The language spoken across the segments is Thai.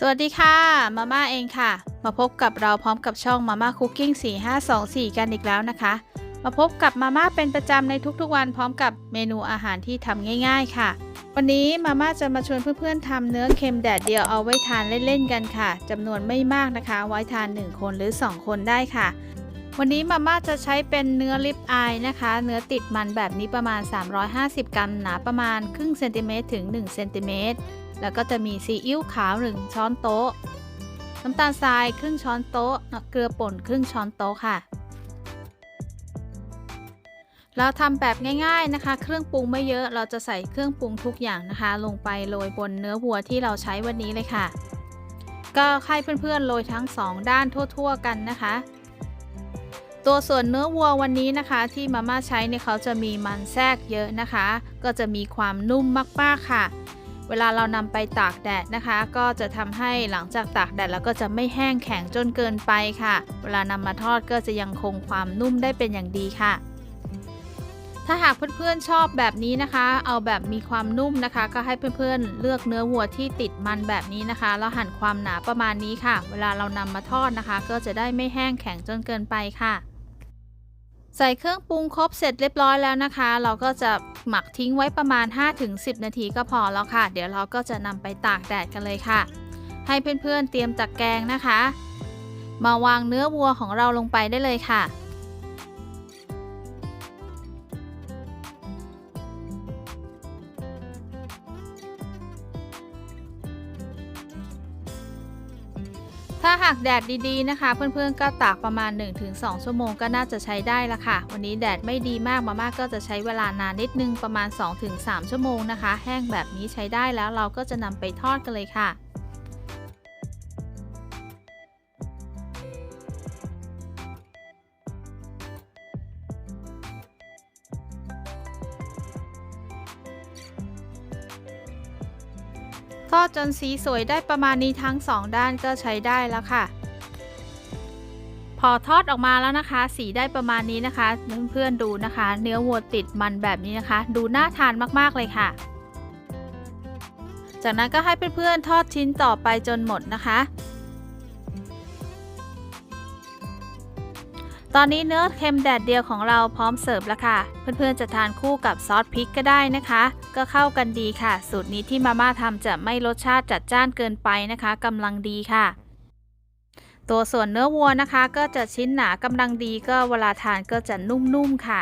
สวัสดีค่ะ มาม่าเองค่ะ มาพบกับเราพร้อมกับช่องมาม่าคุกกิ้ง4524 กันอีกแล้วนะคะ มาพบกับมาม่าเป็นประจำในทุกๆวันพร้อมกับเมนูอาหารที่ทำง่าย ๆ ค่ะ วันนี้มาม่าจะมาชวนเพื่อนๆทำเนื้อเค็มแดดเดียวเอาไว้ทานเล่นๆกันค่ะจำนวนไม่มากนะคะ ไว้ทาน 1 คนหรือ 2 คนได้ค่ะ วันนี้มาม่าจะใช้เป็นเนื้อลิปอายนะคะ เนื้อติดมันแบบนี้ประมาณ 350 กรัมหนาประมาณครึ่งเซนติเมตรถึง1เซนติเมตร แล้วก็จะมีซีอิ๊วขาวหนึ่งช้อนโต๊ะ น้ำตาลทรายครึ่งช้อนโต๊ะ เกลือป่นครึ่งช้อนโต๊ะค่ะ เราทำแบบง่าย ๆนะคะ เครื่องปรุงไม่เยอะ เราจะใส่เครื่องปรุงทุกอย่างนะคะ ลงไปโรยบนเนื้อวัวที่เราใช้วันนี้เลยค่ะ ก็ให้เพื่อนๆโรยทั้งสองด้านทั่ว ๆ กันนะคะตัวส่วนเนื้อวัววันนี้นะคะ ที่มาม่าใช้เนี่ยเขาจะมีมันแทรกเยอะนะคะ ก็จะมีความนุ่มมากๆค่ะ เวลาเรานำไปตากแดดนะคะ ก็จะทำให้หลังจากตากแดดแล้วก็จะไม่แห้งแข็งจนเกินไปค่ะ เวลานำมาทอดก็จะยังคงความนุ่มได้เป็นอย่างดีค่ะ ถ้าหากเพื่อนๆชอบแบบนี้นะคะ เอาแบบมีความนุ่มนะคะ ก็ให้เพื่อนๆ เลือกเนื้อวัวที่ติดมันแบบนี้นะคะ แล้วหั่นความหนาประมาณนี้ค่ะ เวลาเรานำมาทอดนะคะ ก็จะได้ไม่แห้งแข็งจนเกินไปค่ะใส่เครื่องปรุงครบเสร็จเรียบร้อยแล้วนะคะ เราก็จะ หมักทิ้งไว้ประมาณ 5-10 นาทีก็พอแล้วค่ะ เดี๋ยวเราก็จะนำไปตากแดดกันเลยค่ะ ให้เพื่อนๆเตรียมตะกแกรงนะคะ มาวางเนื้อวัวของเราลงไปได้เลยค่ะ ถ้าหากแดดดีๆนะคะ เพื่อนๆก็ตากประมาณ 1-2 ชั่วโมงก็น่าจะใช้ได้ละค่ะ วันนี้แดดไม่ดีมากมาม่าก็จะใช้เวลานานนิดนึงประมาณ 2-3 ชั่วโมงนะคะ แห้งแบบนี้ใช้ได้แล้วเราก็จะนำไปทอดกันเลยค่ะ ทอดจนสีสวยได้ประมาณนี้ทั้งสองด้านก็ใช้ได้แล้วค่ะ พอทอดออกมาแล้วนะคะ สีได้ประมาณนี้นะคะ เพื่อนๆดูนะคะ เนื้อวัวติดมันแบบนี้นะคะ ดูน่าทานมากๆเลยค่ะ จากนั้นก็ให้เพื่อนๆทอดชิ้นต่อไปจนหมดนะคะ ตอนนี้เนื้อเค็มแดดเดียวของเราพร้อมเสิร์ฟแล้วค่ะ เพื่อนๆจะทานคู่กับซอสพริกก็ได้นะคะ ก็เข้ากันดีค่ะ สูตรนี้ที่มาม่าทำจะไม่รสชาติจัดจ้านเกินไปนะคะกำลังดีค่ะ ตัวส่วนเนื้อวัวนะคะ ก็จะชิ้นหนากำลังดีก็เวลาทานก็จะนุ่มๆค่ะ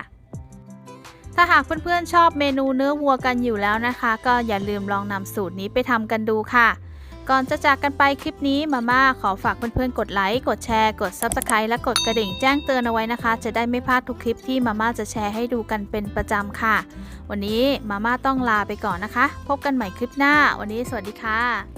ถ้าหากเพื่อนๆชอบเมนูเนื้อวัวกันอยู่แล้วนะคะ ก็อย่าลืมลองนำสูตรนี้ไปทำกันดูค่ะ ก่อนจะจากกันไปคลิปนี้มาม่าขอฝากเพื่อนๆ กดไลค์ กดแชร์ กด Subscribe และกดกระดิ่งแจ้งเตือนเอาไว้นะคะ จะได้ไม่พลาดทุกคลิปที่มาม่าจะแชร์ให้ดูกันเป็นประจำค่ะ วันนี้มาม่าต้องลาไปก่อนนะคะ พบกันใหม่คลิปหน้า วันนี้สวัสดีค่ะ